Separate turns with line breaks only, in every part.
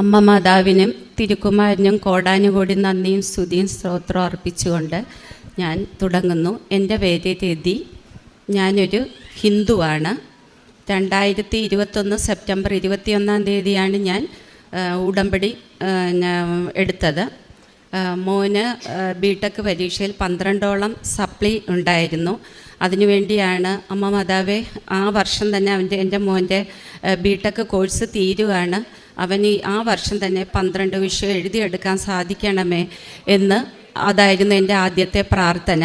അമ്മ മാതാവിനും തിരുക്കുമാരനും കോടാനുകൂടി നന്ദിയും സ്തുതിയും സ്തോത്രം അർപ്പിച്ചുകൊണ്ട് ഞാൻ തുടങ്ങുന്നു. എന്റെ പേര് രതി. ഞാനൊരു ഹിന്ദുവാണ്. രണ്ടായിരത്തി ഇരുപത്തൊന്ന് സെപ്റ്റംബർ ഇരുപത്തിയൊന്നാം തീയതിയാണ് ഞാൻ ഉടമ്പടി എടുത്തത്. മോന് ബി ടെക് പരീക്ഷയിൽ പന്ത്രണ്ടോളം സപ്ലി ഉണ്ടായിരുന്നു. അതിനുവേണ്ടിയാണ് അമ്മ മാതാവെ ആ വർഷം തന്നെ അവന്റെ എന്റെ മോന്റെ ബിടെക് കോഴ്സ് തീരുവാണ്. അവൻ ഈ ആ വർഷം തന്നെ പന്ത്രണ്ട് വിഷയം എഴുതിയെടുക്കാൻ സാധിക്കണമേ എന്ന് അതായിരുന്നു എന്റെ ആദ്യത്തെ പ്രാർത്ഥന.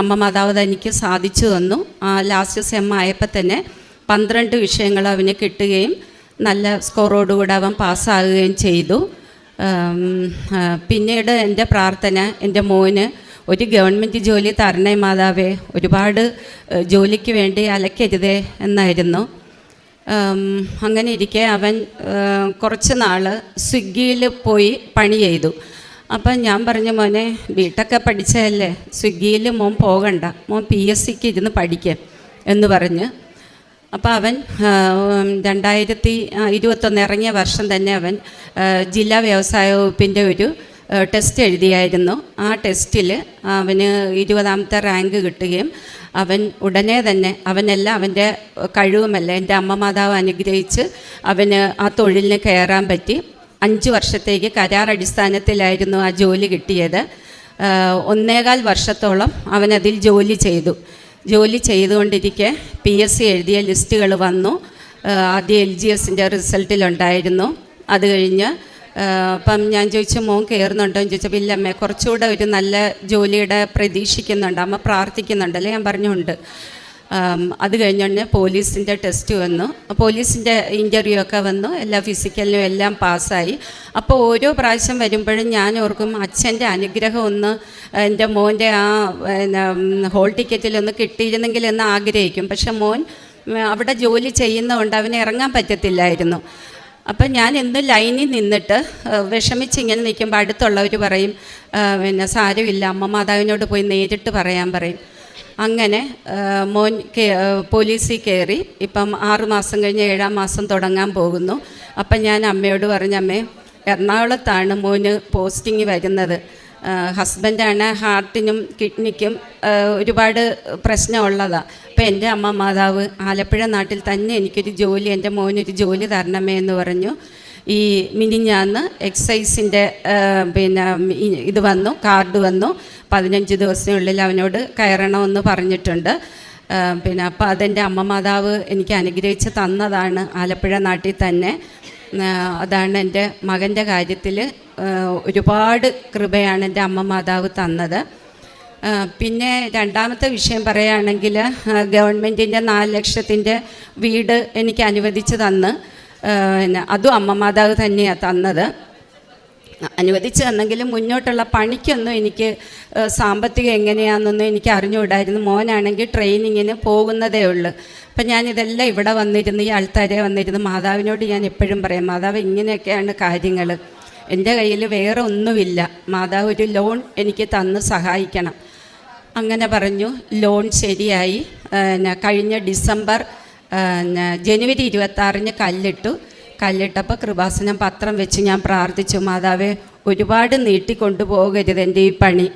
അമ്മ മാതാവ് തനിക്ക് സാധിച്ചു തന്നു. ആ ലാസ്റ്റ് സെം ആയപ്പോൾ തന്നെ പന്ത്രണ്ട് വിഷയങ്ങൾ അവന് കിട്ടുകയും നല്ല സ്കോറോടുകൂടെ അവൻ പാസ്സാകുകയും ചെയ്തു. പിന്നീട് എന്റെ പ്രാർത്ഥന എന്റെ മോന് ഒരു ഗവൺമെന്റ് ജോലി തരണേ മാതാവേ ഒരുപാട് ജോലിക്ക് വേണ്ടി അലക്കരുതേ എന്നായിരുന്നു. അങ്ങനെ ഇരിക്കെ അവൻ കുറച്ച് നാൾ സ്വിഗ്ഗിയിൽ പോയി പണി ചെയ്തു. അപ്പം ഞാൻ പറഞ്ഞു മോനെ വീട്ടൊക്കെ പഠിച്ചതല്ലേ? സ്വിഗ്ഗിയിൽ മോൻ പോകണ്ട. മോൻ പി എസ് സിക്ക് ഇരുന്ന് പഠിക്കാം എന്ന് പറഞ്ഞ്. അപ്പോൾ അവൻ രണ്ടായിരത്തി ഇരുപത്തൊന്ന് ഇറങ്ങിയ വർഷം തന്നെ അവൻ ജില്ലാ വ്യവസായ വകുപ്പിന്റെ ഒരു ടെസ്റ്റ് എഴുതിയായിരുന്നു. ആ ടെസ്റ്റിൽ അവന് ഇരുപതാമത്തെ റാങ്ക് കിട്ടുകയും അവൻ ഉടനെ തന്നെ അവനെല്ലാം അവന്റെ കഴിവുമല്ല എന്റെ അമ്മ മാതാവ് അനുഗ്രഹിച്ച് അവന് ആ തൊഴിലിന് കയറാൻ പറ്റി. അഞ്ച് വർഷത്തേക്ക് കരാർ അടിസ്ഥാനത്തിലായിരുന്നു ആ ജോലി കിട്ടിയത്. ഒന്നേകാൽ വർഷത്തോളം അവനതിൽ ജോലി ചെയ്തു. ജോലി ചെയ്തുകൊണ്ടിരിക്കെ പി എസ് സി എഴുതിയ ലിസ്റ്റുകൾ വന്നു. ആദ്യം എൽ ജി എസിന്റെ റിസൾട്ടിലുണ്ടായിരുന്നു അത് കഴിഞ്ഞ് അപ്പം ഞാൻ ചോദിച്ചു മോൻ കയറുന്നുണ്ടോ എന്ന് ചോദിച്ചപ്പോൾ ഇല്ല അമ്മേ കുറച്ചുകൂടെ ഒരു നല്ല ജോലിയുടെ പ്രതീക്ഷിക്കുന്നുണ്ട്. അമ്മ പ്രാർത്ഥിക്കുന്നുണ്ടല്ലേ ഞാൻ പറഞ്ഞുണ്ട് അത് കഴിഞ്ഞുകൊണ്ട് പോലീസിന്റെ ടെസ്റ്റ് വന്നു. പോലീസിന്റെ ഇന്റർവ്യൂ ഒക്കെ വന്നു. എല്ലാ ഫിസിക്കലിനും എല്ലാം പാസ്സായി. അപ്പോൾ ഓരോ പ്രാവശ്യം വരുമ്പോഴും ഞാൻ ഓർക്കും അച്ഛന്റെ അനുഗ്രഹം ഒന്ന് എന്റെ മോന്റെ ആ ഹോൾ ടിക്കറ്റിൽ ഒന്ന് കിട്ടിയിരുന്നെങ്കിൽ എന്ന് ആഗ്രഹിക്കും. പക്ഷെ മോൻ അവിടെ ജോലി ചെയ്യുന്നതുകൊണ്ട് അവന് ഇറങ്ങാൻ പറ്റത്തില്ലായിരുന്നു. അപ്പം ഞാൻ ഇന്ന് ലൈനിൽ നിന്നിട്ട് വിഷമിച്ച് ഇങ്ങനെ നിൽക്കുമ്പോൾ അടുത്തുള്ളവർ പറയും പിന്നെ സാരമില്ല അമ്മ മാതാവിനോട് പോയി നേരിട്ട് പറയാൻ പറയും. അങ്ങനെ മോൻ പോലീസിൽ കയറി ഇപ്പം ആറ് മാസം കഴിഞ്ഞ് ഏഴാം മാസം തുടങ്ങാൻ പോകുന്നു. അപ്പം ഞാൻ അമ്മയോട് പറഞ്ഞ അമ്മേ എറണാകുളത്താണ് മോന് പോസ്റ്റിംഗ് വരുന്നത്. ഹസ്ബൻഡാണ് ഹാർട്ടിനും കിഡ്നിക്കും ഒരുപാട് പ്രശ്നമുള്ളതാണ് അപ്പം എന്റെ അമ്മ മാതാവ് ആലപ്പുഴ നാട്ടിൽ തന്നെ എനിക്കൊരു ജോലി എന്റെ മോനൊരു ജോലി തരണമേ എന്ന് പറഞ്ഞു. ഈ മിനിഞ്ഞാന്ന് എക്സൈസിന്റെ പിന്നെ ഇത് വന്നു കാർഡ് വന്നു. പതിനഞ്ച് ദിവസത്തിനുള്ളിൽ അവനോട് കയറണമെന്ന് പറഞ്ഞിട്ടുണ്ട്. പിന്നെ അപ്പോൾ അതെന്റെ അമ്മ മാതാവ് എനിക്ക് അനുഗ്രഹിച്ച് തന്നതാണ് ആലപ്പുഴ നാട്ടിൽ തന്നെ. അതാണ് എന്റെ മകന്റെ കാര്യത്തിൽ ഒരുപാട് കൃപയാണ് എന്റെ അമ്മ മാതാവ് തന്നത്. പിന്നെ രണ്ടാമത്തെ വിഷയം പറയുകയാണെങ്കിൽ ഗവൺമെന്റിന്റെ നാല് ലക്ഷത്തിന്റെ വീട് എനിക്ക് അനുവദിച്ച് തന്ന് അതും അമ്മ മാതാവ് തന്നെയാണ് തന്നത്. അനുവദിച്ച് തന്നെങ്കിലും മുന്നോട്ടുള്ള പണിക്കൊന്നും എനിക്ക് സാമ്പത്തികം എങ്ങനെയാണെന്നൊന്നും എനിക്ക് അറിഞ്ഞുകൂടായിരുന്നു. മോനാണെങ്കിൽ ട്രെയിനിങ്ങിന് പോകുന്നതേ ഉള്ളൂ. അപ്പം ഞാനിതെല്ലാം ഇവിടെ വന്നിരുന്നു ഈ ആൾക്കാരെ വന്നിരുന്നു. മാതാവിനോട് ഞാൻ എപ്പോഴും പറയും മാതാവ് ഇങ്ങനെയൊക്കെയാണ് കാര്യങ്ങൾ എന്റെ കയ്യിൽ വേറെ ഒന്നുമില്ല. മാതാവ് ഒരു ലോൺ എനിക്ക് തന്ന് സഹായിക്കണം. അങ്ങനെ പറഞ്ഞു ലോൺ ശരിയായി. കഴിഞ്ഞ ഡിസംബർ ജനുവരി ഇരുപത്താറിന് കല്ലിട്ടു. കല്ലിട്ടപ്പോൾ കൃപാസനം പത്രം വെച്ച് ഞാൻ പ്രാർത്ഥിച്ചു മാതാവേ ഒരുപാട് നീട്ടിക്കൊണ്ടു പോകരുത് എന്റെ ഈ പണി.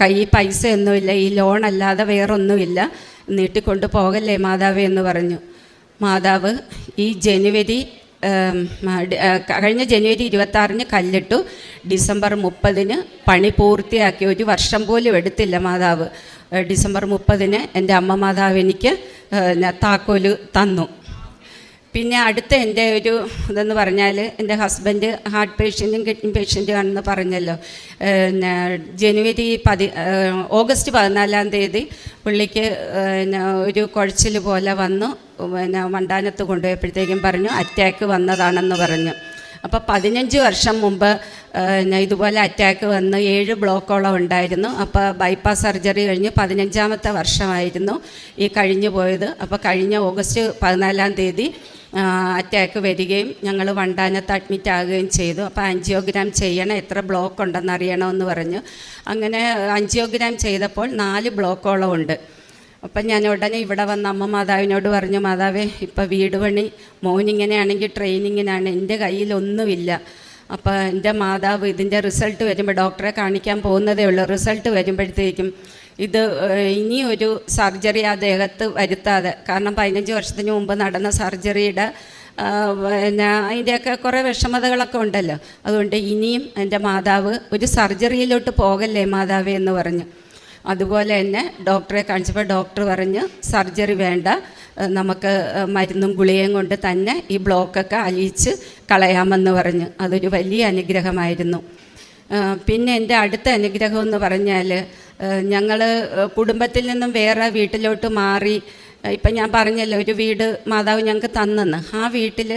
കൈ പൈസ ഒന്നുമില്ല ഈ ലോൺ അല്ലാതെ വേറൊന്നുമില്ല. നീട്ടിക്കൊണ്ടു പോകല്ലേ മാതാവേ? എന്ന് പറഞ്ഞു. മാതാവ് ഈ ജനുവരി കഴിഞ്ഞ ജനുവരി ഇരുപത്താറിന് കല്ലിട്ടു. ഡിസംബർ മുപ്പതിന് പണി പൂർത്തിയാക്കി. ഒരു വർഷം പോലും എടുത്തില്ല മാതാവ്. ഡിസംബർ മുപ്പതിന് എന്റെ അമ്മ മാതാവ് എനിക്ക് താക്കോൽ തന്നു. പിന്നെ അടുത്ത എന്റെ ഒരു ഇതെന്ന് പറഞ്ഞാൽ എന്റെ ഹസ്ബൻഡ് ഹാർട്ട് പേഷ്യന്റും കിഡ്നി പേഷ്യന്റും ആണെന്ന് പറഞ്ഞല്ലോ ജനുവരി പതി ഓഗസ്റ്റ് പതിനാലാം തീയതി പുള്ളിക്ക് പിന്നെ ഒരു കുഴച്ചിൽ പോലെ വന്നു. പിന്നെ മണ്ടാനത്ത് കൊണ്ടുപോയപ്പോഴത്തേക്കും പറഞ്ഞു അറ്റാക്ക് വന്നതാണെന്ന് പറഞ്ഞു. അപ്പോൾ പതിനഞ്ച് വർഷം മുമ്പ് ഇതുപോലെ അറ്റാക്ക് വന്ന് ഏഴ് ബ്ലോക്കോളം ഉണ്ടായിരുന്നു. അപ്പോൾ ബൈപ്പാസ് സർജറി കഴിഞ്ഞ് പതിനഞ്ചാമത്തെ വർഷമായിരുന്നു ഈ കഴിഞ്ഞു പോയത് അപ്പോൾ കഴിഞ്ഞ ഓഗസ്റ്റ് പതിനാലാം തീയതി അറ്റാക്ക് വരികയും ഞങ്ങൾ വണ്ടാനത്ത് അഡ്മിറ്റ് ആകുകയും ചെയ്തു. അപ്പോൾ ആൻജിയോഗ്രാം ചെയ്യണം എത്ര ബ്ലോക്ക് ഉണ്ടെന്ന് അറിയണമെന്ന് പറഞ്ഞു. അങ്ങനെ ആൻജിയോഗ്രാം ചെയ്തപ്പോൾ നാല് ബ്ലോക്കോളം ഉണ്ട്. അപ്പം ഞാൻ ഉടനെ ഇവിടെ വന്ന അമ്മ മാതാവിനോട് പറഞ്ഞു മാതാവേ ഇപ്പം വീട് പണി മോനിങ്ങനെയാണെങ്കിൽ ട്രെയിനിങ്ങിനാണ് എന്റെ കയ്യിലൊന്നുമില്ല. അപ്പോൾ എന്റെ മാതാവ് ഇതിന്റെ റിസൾട്ട് വരുമ്പോൾ ഡോക്ടറെ കാണിക്കാൻ പോകുന്നതേ ഉള്ളൂ. റിസൾട്ട് വരുമ്പോഴത്തേക്കും ഇത് ഇനി ഒരു സർജറി ആ ദേഹത്ത് വരുത്താതെ കാരണം പതിനഞ്ച് വർഷത്തിന് മുമ്പ് നടന്ന സർജറിയുടെ പിന്നെ അതിന്റെയൊക്കെ കുറേ വിഷമതകളൊക്കെ ഉണ്ടല്ലോ. അതുകൊണ്ട് ഇനിയും എന്റെ മാതാവ് ഒരു സർജറിയിലോട്ട് പോകല്ലേ മാതാവേ എന്ന് പറഞ്ഞു. അതുപോലെ തന്നെ ഡോക്ടറെ കാണിച്ചപ്പോൾ ഡോക്ടർ പറഞ്ഞു സർജറി വേണ്ട നമുക്ക് മരുന്നും ഗുളികയും കൊണ്ട് തന്നെ ഈ ബ്ലോക്കൊക്കെ അലിയിച്ച് കളയാമെന്ന് പറഞ്ഞു. അതൊരു വലിയ അനുഗ്രഹമായിരുന്നു. പിന്നെ എന്റെ അടുത്ത അനുഗ്രഹം എന്ന് പറഞ്ഞാൽ ഞങ്ങൾ കുടുംബത്തിൽ നിന്നും വേറെ വീട്ടിലോട്ട് മാറി ഇപ്പം ഞാൻ പറഞ്ഞല്ലോ ഒരു വീട് മാതാവ് ഞങ്ങൾക്ക് തന്നെന്ന്. ആ വീട്ടിൽ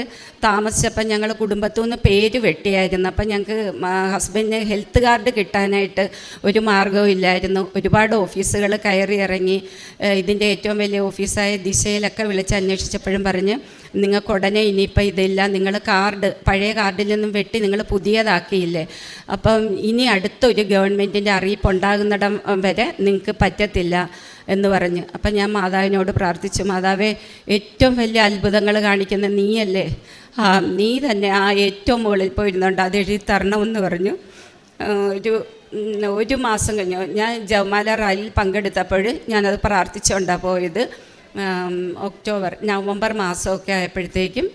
താമസിച്ചപ്പോൾ ഞങ്ങൾ കുടുംബത്തു നിന്ന് പേര് വെട്ടിയായിരുന്നു. അപ്പം ഞങ്ങൾക്ക് ഹസ്ബൻഡിന് ഹെൽത്ത് കാർഡ് കിട്ടാനായിട്ട് ഒരു മാർഗവും ഇല്ലായിരുന്നു. ഒരുപാട് ഓഫീസുകൾ കയറി ഇറങ്ങി ഇതിന്റെ ഏറ്റവും വലിയ ഓഫീസായ ദിശയിലൊക്കെ വിളിച്ച് അന്വേഷിച്ചപ്പോഴും പറഞ്ഞ് നിങ്ങൾക്ക് ഉടനെ ഇനിയിപ്പോൾ ഇതില്ല. നിങ്ങൾ കാർഡ് പഴയ കാർഡിൽ നിന്നും വെട്ടി നിങ്ങൾ പുതിയതാക്കിയില്ലേ. അപ്പം ഇനി അടുത്തൊരു ഗവൺമെന്റിന്റെ അറിയിപ്പ് ഉണ്ടാകുന്നിടം വരെ നിങ്ങൾക്ക് പറ്റത്തില്ല എന്ന് പറഞ്ഞ്. അപ്പം ഞാൻ മാതാവിനോട് പ്രാർത്ഥിച്ചു. മാതാവേ ഏറ്റവും വലിയ അത്ഭുതങ്ങൾ കാണിക്കുന്ന നീയല്ലേ? ആ നീ തന്നെ ആ ഏറ്റവും മുകളിൽ പോയിരുന്നുണ്ട് അത് എഴുതി തരണമെന്ന് പറഞ്ഞു. ഒരു ഒരു മാസം കഴിഞ്ഞു. ഞാൻ ജവമാല റാലിയിൽ പങ്കെടുത്തപ്പോൾ ഞാനത് പ്രാർത്ഥിച്ചുകൊണ്ടാണ് പോയത്. ഒക്ടോബർ നവംബർ മാസമൊക്കെ ആയപ്പോഴത്തേക്കും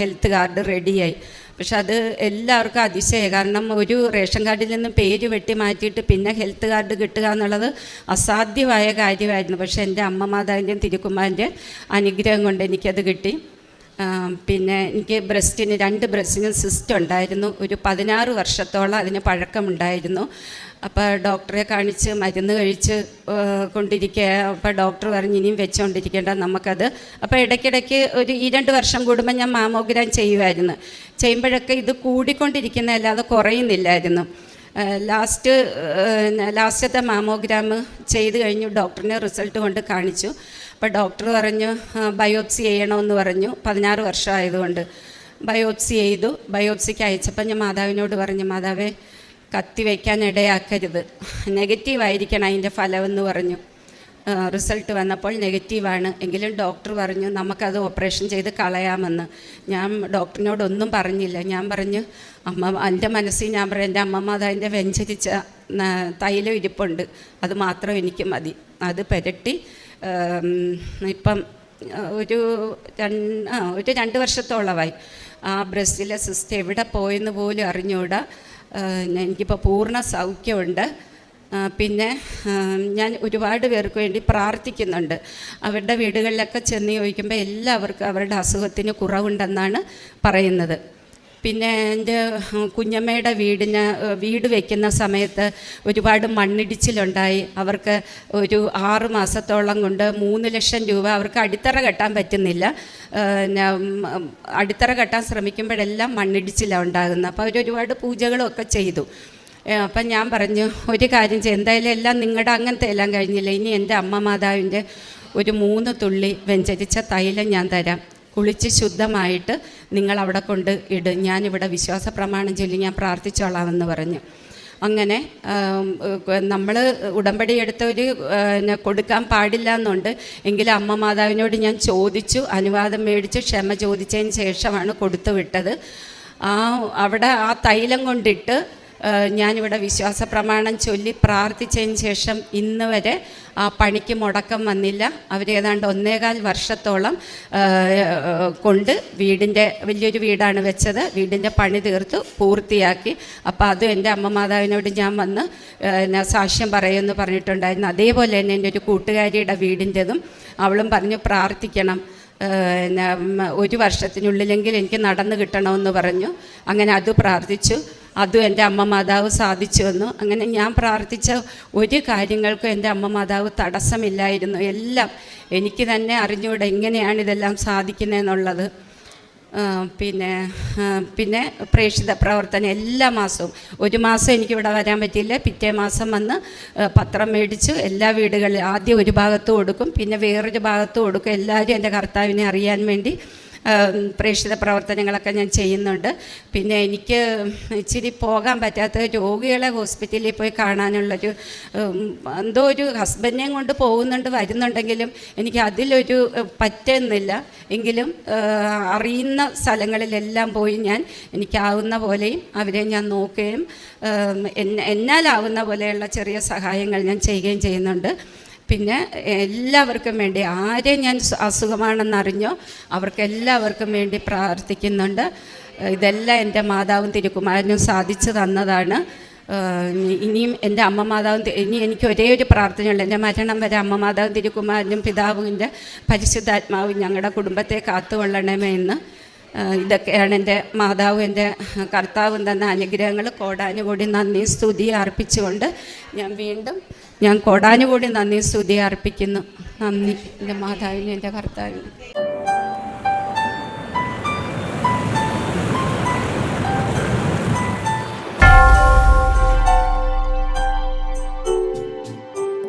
ഹെൽത്ത് കാർഡ് റെഡിയായി. പക്ഷെ അത് എല്ലാവർക്കും അതിശയ കാരണം ഒരു റേഷൻ കാർഡിൽ നിന്ന് പേര് വെട്ടി മാറ്റിയിട്ട് പിന്നെ ഹെൽത്ത് കാർഡ് കിട്ടുക എന്നുള്ളത് അസാധ്യമായ കാര്യമായിരുന്നു. പക്ഷേ എന്റെ അമ്മ മാതാവിന്റെയും തിരുക്കുമാരന്റെ അനുഗ്രഹം കൊണ്ട് എനിക്കത് കിട്ടി. പിന്നെ എനിക്ക് ബ്രസ്റ്റിന് രണ്ട് ബ്രസ്റ്റിനും സിസ്റ്റ് ഉണ്ടായിരുന്നു. ഒരു പതിനാറ് വർഷത്തോളം അതിന് പഴക്കമുണ്ടായിരുന്നു. അപ്പോൾ ഡോക്ടറെ കാണിച്ച് മരുന്ന് കഴിച്ച് കൊണ്ടിരിക്കുക അപ്പോൾ ഡോക്ടർ പറഞ്ഞ് ഇനിയും വെച്ചുകൊണ്ടിരിക്കേണ്ട നമുക്കത്. അപ്പോൾ ഇടയ്ക്കിടയ്ക്ക് ഒരു ഈ രണ്ട് വർഷം കൂടുമ്പോൾ ഞാൻ മാമോഗ്രാം ചെയ്യുമായിരുന്നു ചെയ്യുമ്പോഴൊക്കെ ഇത് കൂടിക്കൊണ്ടിരിക്കുന്നതല്ലാതെ കുറയുന്നില്ലായിരുന്നു. ലാസ്റ്റ് ലാസ്റ്റത്തെ മാമോഗ്രാം ചെയ്ത് കഴിഞ്ഞു. ഡോക്ടറിനെ റിസൾട്ട് കൊണ്ട് കാണിച്ചു. അപ്പോൾ ഡോക്ടർ പറഞ്ഞു ബയോപ്സി ചെയ്യണമെന്ന് പറഞ്ഞു. പതിനാറ് വർഷമായതുകൊണ്ട് ബയോപ്സി ചെയ്തു. ബയോപ്സിക്ക് അയച്ചപ്പോൾ ഞാൻ മാതാവിനോട് പറഞ്ഞു മാതാവേ കത്തി വയ്ക്കാൻ ഇടയാക്കരുത് നെഗറ്റീവായിരിക്കണം അതിന്റെ ഫലമെന്ന് പറഞ്ഞു. റിസൾട്ട് വന്നപ്പോൾ നെഗറ്റീവാണ് എങ്കിലും ഡോക്ടർ പറഞ്ഞു നമുക്കത് ഓപ്പറേഷൻ ചെയ്ത് കളയാമെന്ന്. ഞാൻ ഡോക്ടറിനോടൊന്നും പറഞ്ഞില്ല. ഞാൻ പറഞ്ഞു അമ്മ എന്റെ മനസ്സിൽ ഞാൻ പറയും എന്റെ അമ്മമ്മ അതിന്റെ വെഞ്ചരിച്ച തൈലം ഇരിപ്പുണ്ട്. അത് മാത്രം എനിക്ക് മതി. അത് പുരട്ടി ഇപ്പം ഒരു രണ്ട് ഒരു രണ്ട് വർഷത്തോളമായി. ആ ബ്രസ്റ്റിലെ സിസ്റ്റം എവിടെ പോയെന്ന് പോലും അറിഞ്ഞുകൂടാ എനിക്കിപ്പോൾ പൂർണ സൗഖ്യമുണ്ട്. പിന്നെ ഞാൻ ഒരുപാട് പേർക്ക് വേണ്ടി പ്രാർത്ഥിക്കുന്നുണ്ട്. അവരുടെ വീടുകളിലൊക്കെ ചെന്ന് ചോദിക്കുമ്പോൾ എല്ലാവർക്കും അവരുടെ അസുഖത്തിന് കുറവുണ്ടെന്നാണ് പറയുന്നത്. പിന്നെ എന്റെ കുഞ്ഞമ്മയുടെ വീടിന് വീട് വയ്ക്കുന്ന സമയത്ത് ഒരുപാട് മണ്ണിടിച്ചിലുണ്ടായി. അവർക്ക് ഒരു ആറ് മാസത്തോളം കൊണ്ട് മൂന്ന് ലക്ഷം രൂപ അവർക്ക് അടിത്തറ കെട്ടാൻ പറ്റുന്നില്ല. അടിത്തറ കെട്ടാൻ ശ്രമിക്കുമ്പോഴെല്ലാം മണ്ണിടിച്ചിലാണ് ഉണ്ടാകുന്നത്. അപ്പോൾ അവരൊരുപാട് പൂജകളും ഒക്കെ ചെയ്തു. അപ്പം ഞാൻ പറഞ്ഞു ഒരു കാര്യം ചെയ്യും. എന്തായാലും എല്ലാം നിങ്ങളുടെ അങ്ങനത്തെ എല്ലാം കഴിഞ്ഞില്ല? ഇനി എന്റെ അമ്മ മാതാവിന്റെ ഒരു മൂന്ന് തുള്ളി വെഞ്ചരിച്ച തൈലം ഞാൻ തരാം. കുളിച്ച് ശുദ്ധമായിട്ട് നിങ്ങൾ അവിടെ കൊണ്ട് ഇട്. ഞാനിവിടെ വിശ്വാസ പ്രമാണം ചൊല്ലി ഞാൻ പ്രാർത്ഥിച്ചോളാമെന്ന് പറഞ്ഞു. അങ്ങനെ നമ്മൾ ഉടമ്പടി എടുത്തവർ കൊടുക്കാൻ പാടില്ല എന്നുണ്ട് എങ്കിലും അമ്മ മാതാവിനോട് ഞാൻ ചോദിച്ചു അനുവാദം മേടിച്ച് ക്ഷമ ചോദിച്ചതിന് ശേഷമാണ് കൊടുത്തു വിട്ടത് ആ അവിടെ ആ തൈലം കൊണ്ടിട്ട് ഞാനിവിടെ വിശ്വാസ പ്രമാണം ചൊല്ലി പ്രാർത്ഥിച്ചതിന് ശേഷം ഇന്ന് വരെ ആ പണിക്ക് മുടക്കം വന്നില്ല. അവരേതാണ്ട് ഒന്നേകാൽ വർഷത്തോളം കൊണ്ട് വീടിന്റെ വലിയൊരു വീടാണ് വെച്ചത്. വീടിന്റെ പണി തീർത്തു പൂർത്തിയാക്കി. അപ്പോൾ അതും എന്റെ അമ്മ മാതാവിനോട് ഞാൻ വന്ന് എന്നെ സാക്ഷ്യം പറയുമെന്ന് പറഞ്ഞിട്ടുണ്ടായിരുന്നു. അതേപോലെ തന്നെ എന്റെ ഒരു കൂട്ടുകാരിയുടെ വീടിന്റെതും അവളും പറഞ്ഞു പ്രാർത്ഥിക്കണം. ഒരു വർഷത്തിനുള്ളിലെങ്കിൽ എനിക്ക് നടന്നു കിട്ടണമെന്ന് പറഞ്ഞു. അങ്ങനെ അത് പ്രാർത്ഥിച്ചു. അതും എന്റെ അമ്മ മാതാവ് സാധിച്ചു വന്നു അങ്ങനെ ഞാൻ പ്രാർത്ഥിച്ച ഒരു കാര്യങ്ങൾക്കും എന്റെ അമ്മ മാതാവ് തടസ്സമില്ലായിരുന്നു. എല്ലാം എനിക്ക് തന്നെ അറിഞ്ഞുകൂടെ എങ്ങനെയാണ് ഇതെല്ലാം സാധിക്കുന്നതെന്നുള്ളത്. പിന്നെ പിന്നെ പ്രേക്ഷിത പ്രവർത്തനം എല്ലാ മാസവും. ഒരു മാസം എനിക്കിവിടെ വരാൻ പറ്റിയില്ല. പിറ്റേ മാസം വന്ന് പത്രം മേടിച്ച്. എല്ലാ വീടുകളിലും ആദ്യം ഒരു ഭാഗത്ത് കൊടുക്കും. പിന്നെ വേറൊരു ഭാഗത്ത് കൊടുക്കും. എല്ലാവരും എന്റെ കർത്താവിനെ അറിയാൻ വേണ്ടി പ്രേക്ഷിത പ്രവർത്തനങ്ങളൊക്കെ ഞാൻ ചെയ്യുന്നുണ്ട്. പിന്നെ എനിക്ക് ഇച്ചിരി പോകാൻ പറ്റാത്ത രോഗികളെ ഹോസ്പിറ്റലിൽ പോയി കാണാനുള്ളൊരു എന്തോ ഒരു ഹസ്ബൻഡിനെയും കൊണ്ട് പോകുന്നുണ്ട് വരുന്നുണ്ടെങ്കിലും എനിക്ക് അതിലൊരു പറ്റുന്നില്ല. എങ്കിലും അറിയുന്ന സ്ഥലങ്ങളിലെല്ലാം പോയി ഞാൻ എനിക്കാവുന്ന പോലെയും അവരെ ഞാൻ നോക്കുകയും എന്നാലാവുന്ന പോലെയുള്ള ചെറിയ സഹായങ്ങൾ ഞാൻ ചെയ്യുകയും ചെയ്യുന്നുണ്ട്. പിന്നെ എല്ലാവർക്കും വേണ്ടി ആരെ ഞാൻ അസുഖമാണെന്ന് അസുഖമാണെന്നറിഞ്ഞോ അവർക്കെല്ലാവർക്കും വേണ്ടി പ്രാർത്ഥിക്കുന്നുണ്ട്. ഇതെല്ലാം എന്റെ മാതാവും തിരുക്കുമാരനും സാധിച്ചു തന്നതാണ്. ഇനിയും എന്റെ അമ്മ മാതാവും ഇനി എനിക്ക് ഒരേ ഒരു പ്രാർത്ഥനയുള്ളൂ. എന്റെ മരണം വരെ അമ്മ മാതാവും തിരുക്കുമാരനും എന്റെ പരിശുദ്ധാത്മാവും ഞങ്ങളുടെ കുടുംബത്തെ കാത്തുകൊള്ളണമേ എന്ന് ഇതൊക്കെയാണ് എന്റെ മാതാവ് എന്റെ കർത്താവ് തന്ന അനുഗ്രഹങ്ങൾ. കോടാനുകൂടി നന്ദി സ്തുതി അർപ്പിച്ചുകൊണ്ട് ഞാൻ വീണ്ടും ഞാൻ കോടാനുകൂടി നന്ദി സ്തുതി അർപ്പിക്കുന്നു. നന്ദി. എന്റെ മാതാവിനും എന്റെ കർത്താവിനും.